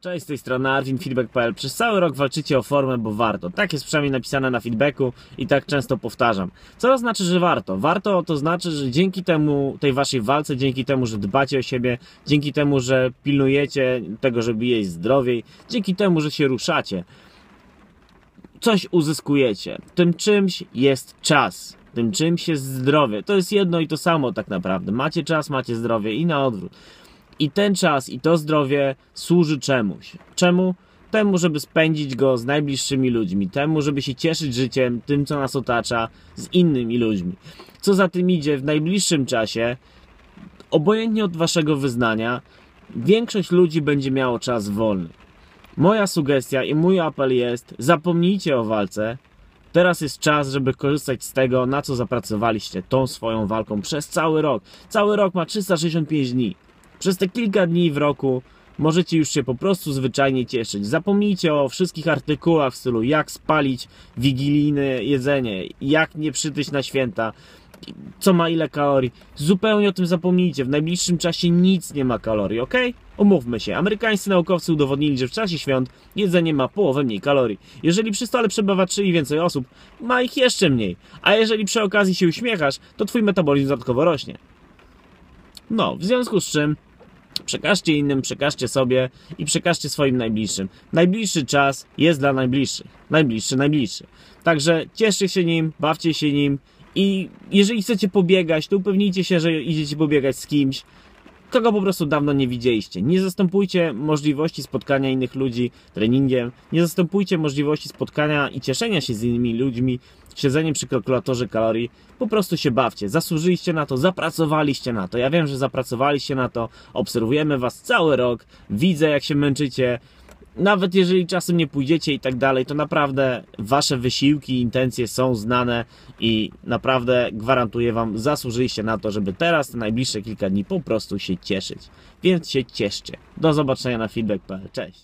Cześć, z tej strony Arwin Feedback.pl. Przez cały rok walczycie o formę, bo warto. Tak jest przynajmniej napisane na feedbacku i tak często powtarzam. Co to znaczy, że warto? Warto to znaczy, że dzięki temu, tej waszej walce, dzięki temu, że dbacie o siebie, dzięki temu, że pilnujecie tego, żeby jeść zdrowiej, dzięki temu, że się ruszacie, coś uzyskujecie. Tym czymś jest czas. Tym czymś jest zdrowie. To jest jedno i to samo tak naprawdę. Macie czas, macie zdrowie i na odwrót. I ten czas i to zdrowie służy czemuś. Czemu? Temu, żeby spędzić go z najbliższymi ludźmi, temu, żeby się cieszyć życiem, tym, co nas otacza, z innymi ludźmi. Co za tym idzie, w najbliższym czasie, obojętnie od waszego wyznania, większość ludzi będzie miało czas wolny. Moja sugestia i mój apel jest: zapomnijcie o walce. Teraz jest czas, żeby korzystać z tego, na co zapracowaliście tą swoją walką przez cały rok. Cały rok ma 365 dni. Przez te kilka dni w roku możecie już się po prostu zwyczajnie cieszyć. Zapomnijcie o wszystkich artykułach w stylu jak spalić wigilijne jedzenie, jak nie przytyć na święta, co ma ile kalorii. Zupełnie o tym zapomnijcie. W najbliższym czasie nic nie ma kalorii, ok? Umówmy się. Amerykańscy naukowcy udowodnili, że w czasie świąt jedzenie ma połowę mniej kalorii. Jeżeli przy stole przebywa 3 i więcej osób, ma ich jeszcze mniej. A jeżeli przy okazji się uśmiechasz, to twój metabolizm dodatkowo rośnie. No, w związku z czym przekażcie innym, przekażcie sobie i przekażcie swoim najbliższym. Najbliższy czas jest dla najbliższych. Najbliższy, najbliższy. Także cieszcie się nim, bawcie się nim i jeżeli chcecie pobiegać, to upewnijcie się, że idziecie pobiegać z kimś, kogo po prostu dawno nie widzieliście. Nie zastępujcie możliwości spotkania innych ludzi treningiem, nie zastępujcie możliwości spotkania i cieszenia się z innymi ludźmi siedzeniem przy kalkulatorze kalorii. Po prostu się bawcie. Zasłużyliście na to, zapracowaliście na to. Ja wiem, że zapracowaliście na to. Obserwujemy was cały rok. Widzę, jak się męczycie. Nawet jeżeli czasem nie pójdziecie i tak dalej, to naprawdę wasze wysiłki intencje są znane i naprawdę gwarantuję wam, zasłużyliście na to, żeby teraz, te najbliższe kilka dni po prostu się cieszyć. Więc się cieszcie. Do zobaczenia na feedback.pl. Cześć!